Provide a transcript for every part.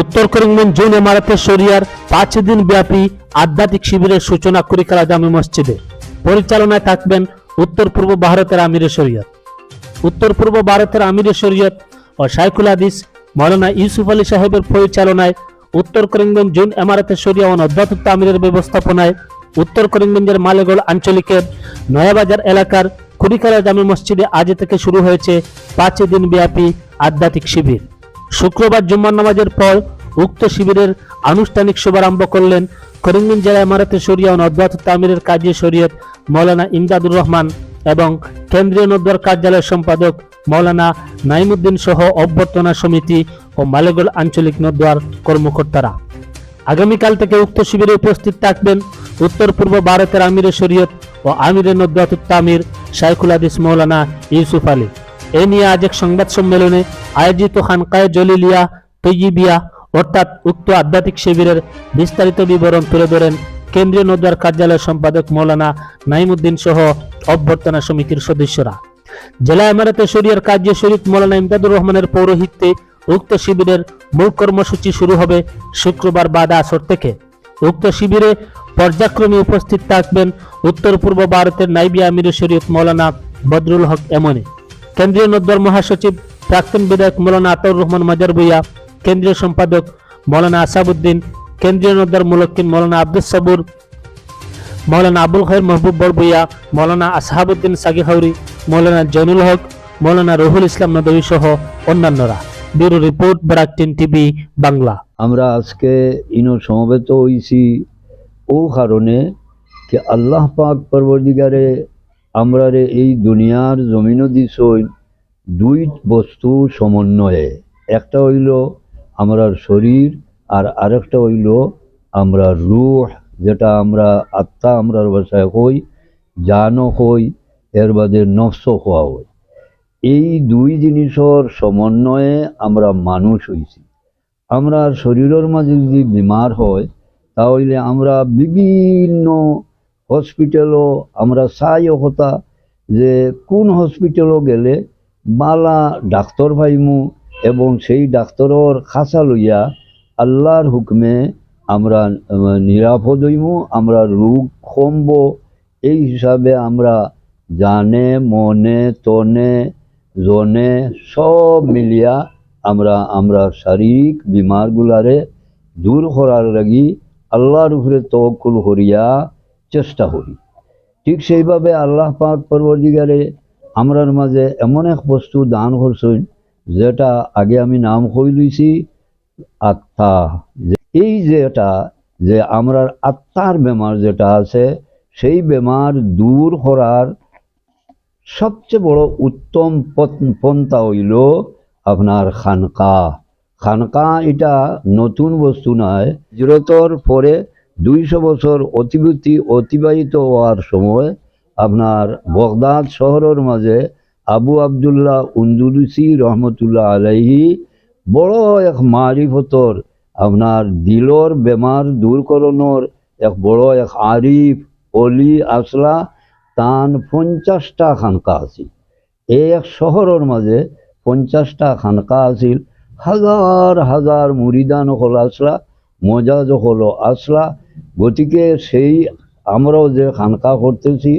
উত্তর করিমগঞ্জ জুন এমারতের শরিয়ার পাঁচ দিন ব্যাপী আধ্যাত্মিক শিবিরের সূচনা কুরিকালা জামে মসজিদে। পরিচালনায় থাকবেন উত্তর পূর্ব ভারতের আমিরে শরিয়ত। উত্তর পূর্ব ভারতের আমিরে শরিয়ত ও শাইখুল হাদিস মৌলানা ইউসুফ আলী সাহেবের পরিচালনায় উত্তর করিমগঞ্জ জুন এমারতের শরিয়া ও অধ্যাত্ম আমিরের ব্যবস্থাপনায় উত্তর করিমগঞ্জের মালেগড় আঞ্চলিকের নয়াবাজার এলাকার কুড়িকালা জামে মসজিদে আজ থেকে শুরু হয়েছে পাঁচ দিন ব্যাপী আধ্যাত্মিক শিবির। শুক্রবার জুম্মার নামাজের পর উক্ত শিবিরের আনুষ্ঠানিক শুভারম্ভ করলেন করিমগঞ্জ জেলা ইমারতে শরিয়া ও নদওয়াত তামিরের কাজী শরীয়ত মৌলানা ইমদাদুর রহমান এবং কেন্দ্রীয় নদওয়ার কার্যালয়ের সম্পাদক মৌলানা নাইমুদ্দিন সহ অভ্যর্থনা সমিতি ও মালেগড় আঞ্চলিক নদওয়ার কর্মকর্তারা। আগামীকাল থেকে উক্ত শিবিরে উপস্থিত থাকবেন উত্তর পূর্ব ভারতের আমিরে শরীয়ত ও আমিরে নদওয়াত তামির শাইখুল হাদিস মৌলানা ইউসুফ আলী। এ নিয়ে আজ এক সংবাদ সম্মেলনে আয়োজিত খানকায় জলিলিয়া তৈজিবিয়া অর্থাৎ উক্ত আধ্যাত্মিক শিবিরের বিস্তারিত বিবরণ তুলে ধরেন কেন্দ্রীয় নদওয়ার কার্যালয়ের সম্পাদক মৌলানা নাইমুদ্দিন সহ অভ্যর্থনা সমিতির সদস্যরা। জেলা এমারতে শরিয়ার কার্য শরীফ মৌলানা ইমদাদুর রহমানের পৌরোহিত্যে উক্ত শিবিরের মূল কর্মসূচি শুরু হবে শুক্রবার বাদ আসর থেকে। উক্ত শিবিরে পর্যায়ক্রমে উপস্থিত থাকবেন উত্তর পূর্ব ভারতের নাইবি আমির শরীফ মৌলানা বদরুল হক এমনে। কেন্দ্রীয় নদর মহাসচিব প্রাক্তন বিধায়ক মৌলানা আতর রহমান মাজার ভুইয়া, কেন্দ্রীয় সম্পাদক মৌলানা আসাবুদ্দিন কেন্দ্রীয় নদর মুলক্কিন মৌলানা আব্দুল সাবুর, মৌলানা আবুল খৈর মাহবুব বড়বুইয়া মৌলানা আসহাবুদ্দিন সাগি হাউরি, মৌলানা জনুল হক, মৌলানা রহুল ইসলাম নদী সহ অন্যান্যরা। ব্যুরো রিপোর্ট, ব্রাকটিন টিভি, বাংলা। আমরা আজকে ইনো সমবেত হইছি ও কারণে যে আল্লাহ পাক পরবর্তীকারে আমরা রে এই দুনিয়ার জমিনও দিছই দুই বস্তু সমন্বয়ে। একটা হইল আমরার শরীর আর আরেকটা হইল আমরা রুহ, যেটা আমরা আত্মা আমরার ভাষায় হই জানও হই এর বাদে নফস হওয়া হই এই দুই জিনিসের সমন্বয়ে আমরা মানুষ হইছি। আমরা শরীরের মাঝে যদি বিমার হয়, তাহলে আমরা বিভিন্ন হসপিটালও আমরা চাই হতা যে কোন হসপিটালও গেলে বালা ডাক্তর ভাইমু এবং সেই ডাক্তরের খাঁচা লইয়া আল্লাহর হুকমে আমরা নিরাপদ হইমু, আমরা রোগ কমব এই হিসাবে আমরা জানে, মনে, তনে, জনে সব মিলিয়া আমরা আমরা শারীরিক বিমারগুলারে দূর করার লাগি আল্লাহর উপরে তকুল করিয়া চেষ্টা করি। ঠিক সেইভাবে আল্লাহ পাক পরবর্তীকারে আমরার মাঝে এমন এক বস্তু দান করছেন, যেটা আগে আমি নাম কই লইছি, আত্মা। এই যেটা, যে আমরার আত্মার বেমার যেটা আছে, সেই বেমার দূর করার সবচেয়ে বড় উত্তম পন্থা হইল আপনার খানকা। খানকা এটা নতুন বস্তু নয় হিজরতর পরে দুইশো বছর অতিবৃত্তি অতিবাহিত হওয়ার সময় আপনার বগদাদ শহরের মাঝে আবু আবদুল্লাহ উন্দুলুসি রহমতুল্লাহ আলাইহি বড় এক মারিফতর, আপনার দিলর বেমার দূর করণর এক বড় এক আরিফ অলি আসলা, তান পঞ্চাশটা খানকা আছিল। এই এক শহরের মাঝে পঞ্চাশটা খানকা আছিল, হাজার হাজার মুরিদান হল আসলা মজা হল আসলা, গতিকে সেই আমরাও যে খানকা করতেছি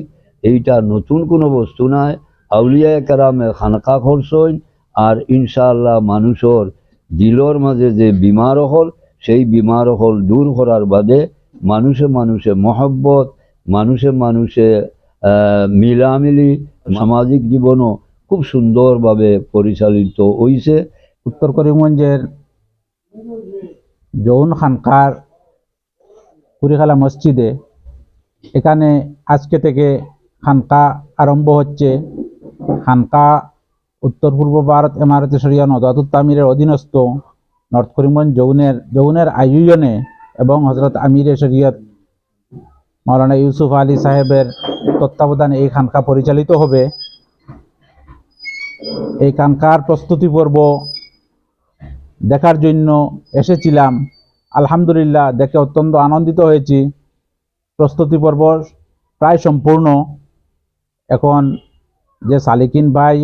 এইটা নতুন কোনো বস্তু নাই আউলিয়া কেরামে খানকা করছেন আর ইনশাআল্লাহ মানুষের দিলর মাঝে যে বিমার হল, সেই বিমার হল দূর করার বাদে মানুষে মানুষে মহব্বত, মানুষে মানুষে মিলামিলি সামাজিক জীবনও খুব সুন্দরভাবে পরিচালিত হইছে। উত্তর করিমগঞ্জের যৌন খানকার কুড়িখালা মসজিদে এখানে আজকে থেকে খানকা আরম্ভ হচ্ছে। খানকা উত্তর পূর্ব ভারত এমারতে সরিয়া নদাতুত তামিরের অধীনস্থ নর্থ করিমগঞ্জ যৌনের যৌনের আয়োজনে এবং হজরত আমিরে শরিয়ত মাওলানা ইউসুফ আলী সাহেবের তত্ত্বাবধানে এই খানকা পরিচালিত হবে। এই খানকার প্রস্তুতি পর্ব দেখার জন্য এসেছিলাম। আলহামদুলিল্লাহ, দেখে অত্যন্ত আনন্দিত হয়েছি। প্রস্তুতি পর্ব প্রায় সম্পূর্ণ। এখন যে সালিকিন ভাই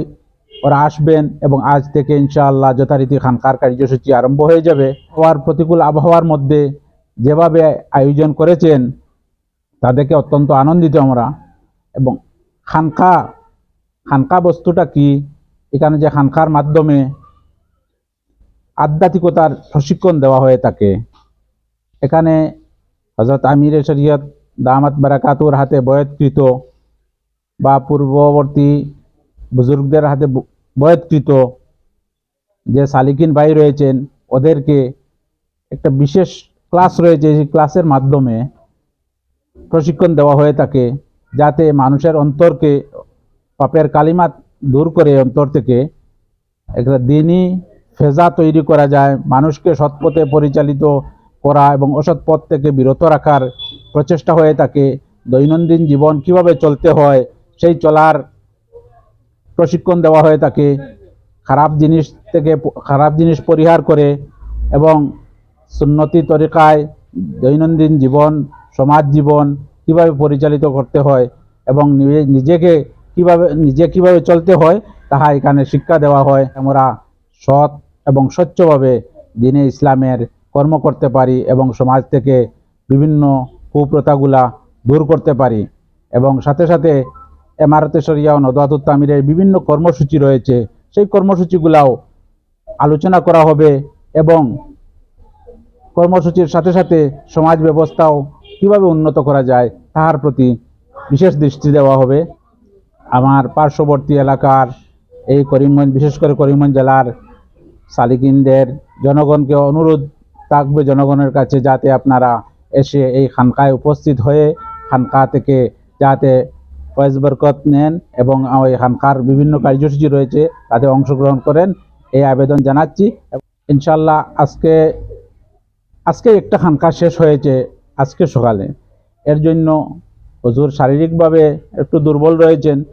ওরা আসবেন এবং আজ থেকে ইনশাআল্লাহ যথারীতি খানকার কার্যসূচি আরম্ভ হয়ে যাবে। হওয়ার প্রতিকূল আবহাওয়ার মধ্যে যেভাবে আয়োজন করেছেন, তাদেরকে অত্যন্ত আনন্দিত আমরা। এবং খানকা খানকা বস্তুটা কি? এখানে যে খানকার মাধ্যমে আধ্যাত্মিকতার প্রশিক্ষণ দেওয়া হয়ে থাকে। এখানে হজরত আমির শরিয়ত দামাত বারাকাতুর হাতে বয়ৎকৃত বা পূর্ববর্তী বুজুর্গদের হাতে ব- বয়ৎকৃত যে সালিকিন ভাই রয়েছেন, ওদেরকে একটা বিশেষ ক্লাস রয়েছে, সেই ক্লাসের মাধ্যমে প্রশিক্ষণ দেওয়া হয়ে থাকে যাতে মানুষের অন্তরকে পাপের কালিমা দূর করে অন্তর থেকে একটা দিনই ফেজা তৈরি করা যায়, মানুষকে সৎপথে পরিচালিত করা এবং অসৎ পথ থেকে বিরত রাখার প্রচেষ্টা হয়ে থাকে। দৈনন্দিন জীবন কীভাবে চলতে হয় সেই চলার প্রশিক্ষণ দেওয়া হয়ে থাকে, খারাপ জিনিস থেকে খারাপ জিনিস পরিহার করে এবং সুন্নতি তরিকায় দৈনন্দিন জীবন, সমাজ জীবন কীভাবে পরিচালিত করতে হয় এবং নিজে- নিজেকে কীভাবে, নিজে কীভাবে চলতে হয়, তাহা এখানে শিক্ষা দেওয়া হয়। আমরা সৎ এবং স্বচ্ছভাবে দিনে ইসলামের কর্ম করতে পারি এবং সমাজ থেকে বিভিন্ন কুপ্রথাগুলা দূর করতে পারি এবং সাথে সাথে এমারতে শরিয়া ও নদাতুত তামিরের বিভিন্ন কর্মসূচি রয়েছে। সেই কর্মসূচিগুলাও আলোচনা করা হবে এবং কর্মসূচির সাথে সাথে সমাজ ব্যবস্থাও কীভাবে উন্নত করা যায় তাহার প্রতি বিশেষ দৃষ্টি দেওয়া হবে। আমার পার্শ্ববর্তী এলাকার এই করিমগঞ্জ, বিশেষ করে করিমগঞ্জ জেলার সালিকিনদের জনগণকে অনুরোধ থাকবে জনগণের কাছে যাতে আপনারা এসে এই খানকায় উপস্থিত হয়ে, খানকা থেকে যাতে ফয়েজ বরকত নেন এবং ওই খানকার বিভিন্ন কার্যসূচি রয়েছে, তাতে অংশগ্রহণ করেন। এই আবেদন জানাচ্ছি। ইনশাল্লাহ আজকে আজকে একটা খানকা শেষ হয়েছে আজকে সকালে। এর জন্য হুজুর শারীরিকভাবে একটু দুর্বল রয়েছেন।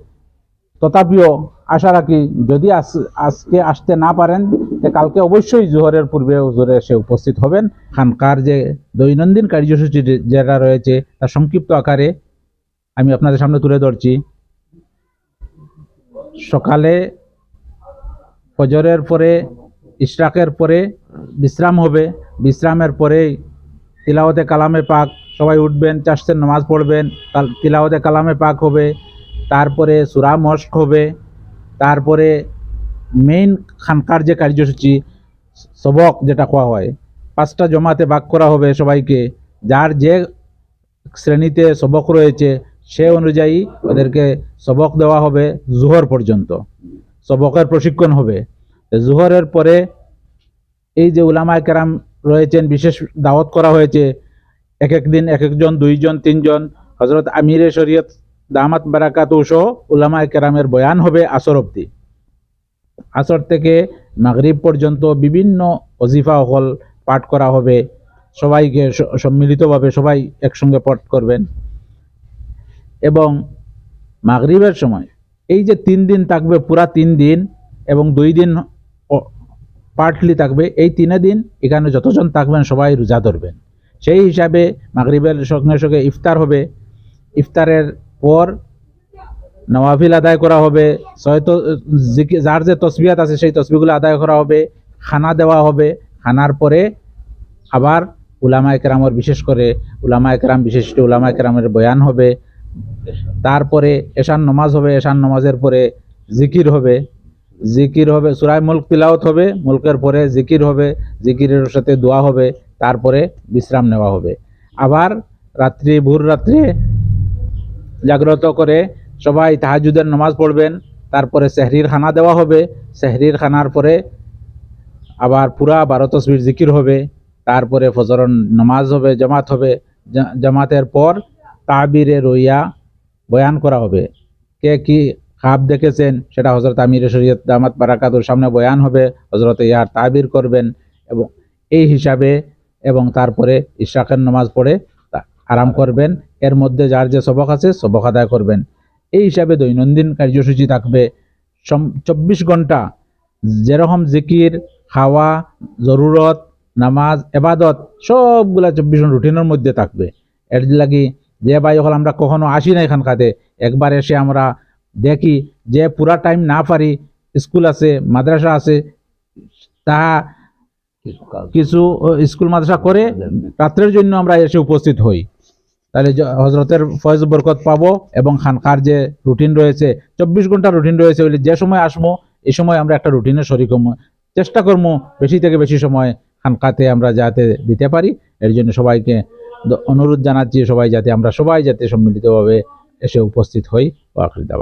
তথাপিও আশা রাখি যদি আজ- আজকে আসতে না পারেন কালকে অবশ্যই জোহরের পূর্বে হুজুরে এসে উপস্থিত হবেন। খানকার যে দৈনন্দিন কার্যসূচি যেটা রয়েছে তা সংক্ষিপ্ত আকারে আমি আপনাদের সামনে তুলে ধরছি। সকালে ফজরের পরে, ইশরাকের পরে বিশ্রাম হবে। বিশ্রামের পরেই তিলাওয়াতে কালামে পাক সবাই উঠবেন চাষের নামাজ পড়বেন, কাল তিলাওয়াতে কালামে পাক হবে। তারপরে সুরা মস্ক হবে। তারপরে মেইন খানকার যে কার্যসূচি, সবক যেটা কোয়া হয়, পাঁচটা জমাতে ভাগ করা হবে সবাইকে। যার যে শ্রেণীতে সবক রয়েছে সে অনুযায়ী ওদেরকে সবক দেওয়া হবে জোহর পর্যন্ত। সবকের প্রশিক্ষণ হবে। জোহরের পরে এই যে উলামায় কেরাম রয়েছেন, বিশেষ দাওয়াত করা হয়েছে, এক এক দিন, এক একজন, দুইজন, তিনজন হজরত আমিরে শরীয়ত, দামাত বারাকাত সহ উলামায় কেরামের বয়ান হবে আসর অব্দি আসর থেকে মাগরিব পর্যন্ত বিভিন্ন অজিফা হল পাঠ করা হবে। সবাইকে সম্মিলিতভাবে সবাই একসঙ্গে পাঠ করবেন। এবং মাগরিবের সময়, এই যে তিন দিন থাকবে, পুরা তিন দিন এবং দুই দিন পার্টলি থাকবে, এই তিনে দিন এখানে যতজন থাকবেন সবাই রোজা ধরবেন। সেই হিসাবে মাগরিবের সঙ্গে সঙ্গে ইফতার হবে। ইফতারের পর নওয়াফিল আদায় করা হবে। হয়তো যার যে তসবিয়াত আছে সেই তসবিগুলো আদায় করা হবে। খানা দেওয়া হবে। খানার পরে আবার উলামা একরামর বিশেষ করে উলামা একরাম বিশিষ্ট উলামা একরামের বয়ান হবে। তারপরে এশান নমাজ হবে এশান নমাজের পরে জিকির হবে। জিকির হবে, সুরায় মুল্ক তিলাওত হবে, মুলকের পরে জিকির হবে, জিকিরের সাথে দোয়া হবে, তারপরে বিশ্রাম নেওয়া হবে। আবার রাত্রি, ভোর রাত্রে জাগ্রত করে সবাই তাহাজুদের নামাজ পড়বেন, তারপরে সেহরির খানা দেওয়া হবে। সেহরির খানার পরে আবার পুরা বারো তসবির জিকির হবে, তারপরে ফজরন নামাজ হবে, জামাত হবে। জামাতের পর তাবিরে রইয়া বয়ান করা হবে। কে কি খাব দেখেছেন, সেটা হজরত আমির শরীয়ত দামাত বারাকাতুর সামনে বয়ান হবে। হজরত ইয়ার তাবির করবেন এবং এই হিসাবে এবং তারপরে ইশরাকের নামাজ পড়ে আরাম করবেন। এর মধ্যে যার যে সবক আছে, সবক আদায় করবেন। এই হিসাবে দৈনন্দিন কার্যসূচি থাকবে। চব্বিশ ঘণ্টা যেরকম জিকির, খাওয়া, জরুরত, নামাজ, এবাদত, সবগুলা চব্বিশ রুটিনের মধ্যে থাকবে। এর লাগি যে ভাই হল আমরা কখনো আসি না এখানকাতে। একবার এসে আমরা দেখি যে পুরা টাইম না পারি স্কুল আছে, মাদ্রাসা আছে, তা কিছু স্কুল মাদ্রাসা করে রাত্রের জন্য আমরা এসে উপস্থিত হই। তাহলে হজরতের ফয়েজ বরকত পাবো এবং খানকার যে রুটিন রয়েছে, চব্বিশ ঘণ্টা রুটিন রয়েছে ওইলে যে সময় আসব এই সময় আমরা একটা রুটিনে শরিক। চেষ্টা করব বেশি থেকে বেশি সময় খানকাতে আমরা যাতে দিতে পারি। এর জন্য সবাইকে অনুরোধ জানাচ্ছি সবাই যাতে আমরা সবাই যাতে সম্মিলিতভাবে এসে উপস্থিত হই ও আখরি দাওয়া।